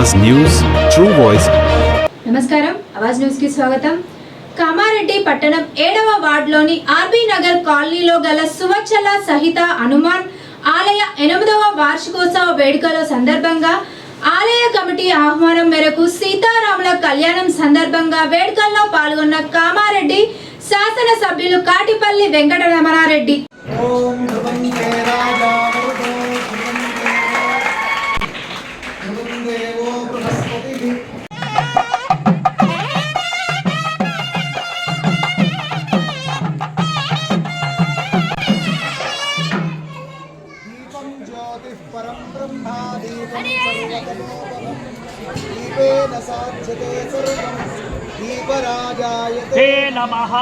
అవాజ్ news true voice. నమస్కారం. అవాజ్ న్యూస్కి స్వాగతం. కామారెడ్డి పట్టణం ఏడవ వార్డులోని ఆర్బీ నగర్ కాలనీలో గల సువచ్చల సహిత హనుమాన్ ఆలయ ఎనిమిదవ వార్షికోత్సవ వేడుకల సందర్భంగా ఆలయ కమిటీ ఆహ్వానం మేరకు సీతారాముల కళ్యాణం సందర్భంగా వేడుకల్లో పాల్గొన్న కామారెడ్డి శాసనసభ్యులు కాటిపల్లి వెంకటరమణారెడ్డి. सर्वं ज्योतिःपरं ब्रह्मादीपं साध्यते सर्वं दीपराजायते। नमः।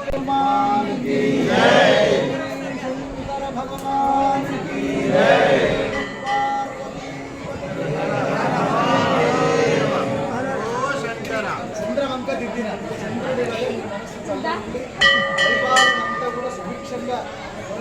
भगवान् की जय। सुन्दर भगवान् की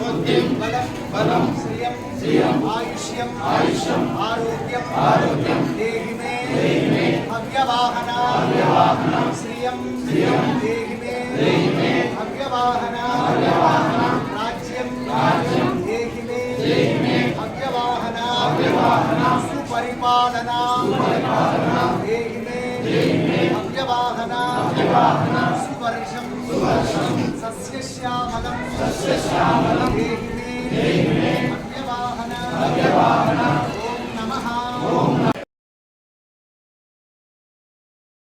बुद्धिं बलं बलं श्रियं श्रियम् आयुष्यम् आयुष्यम् आरोग्यम् आरोग्यं देहि मे देहि मे, अव्यवाहना अव्यवाहना श्रियं श्रियं देहि मे देहि मे अव्यवाहना अव्यवाहना राज्यं राज्यं देहि मे देहि मे अव्यवाहना अव्यवाहना सुपरिपालना सुपरिपालना, देहि मे देहि मे अव्यवाहना अव्यवाहना सुवर्षम् సస్యశ్యామలం సస్యశ్యామలం